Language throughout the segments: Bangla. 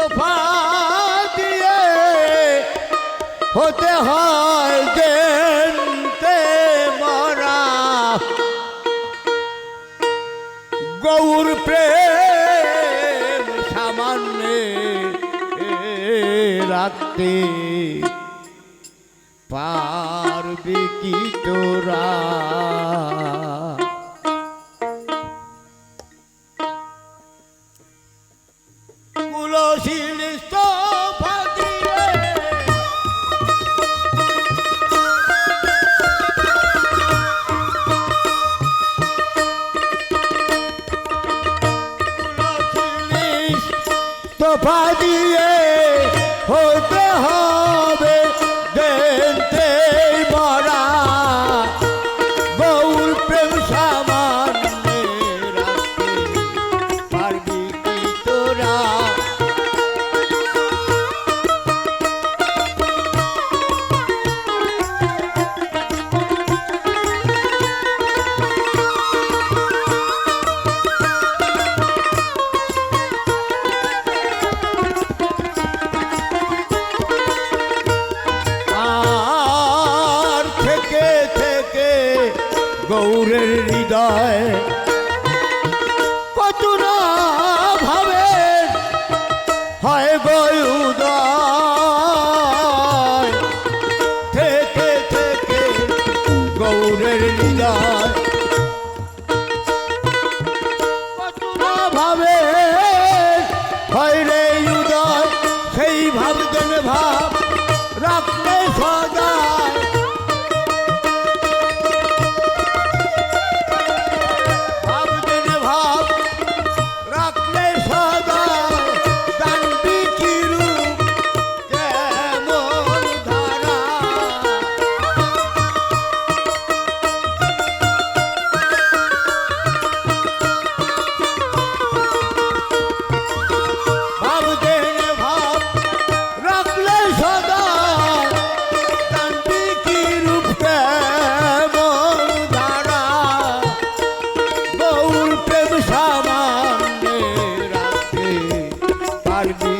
তোফা দিয়ে হতে হয় জেনতে মরা। গৌর প্রেম সামান্য রাখতে পারবি কি তোরা? মুস্তফা দিয়ে হতে লাগবি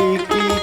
কি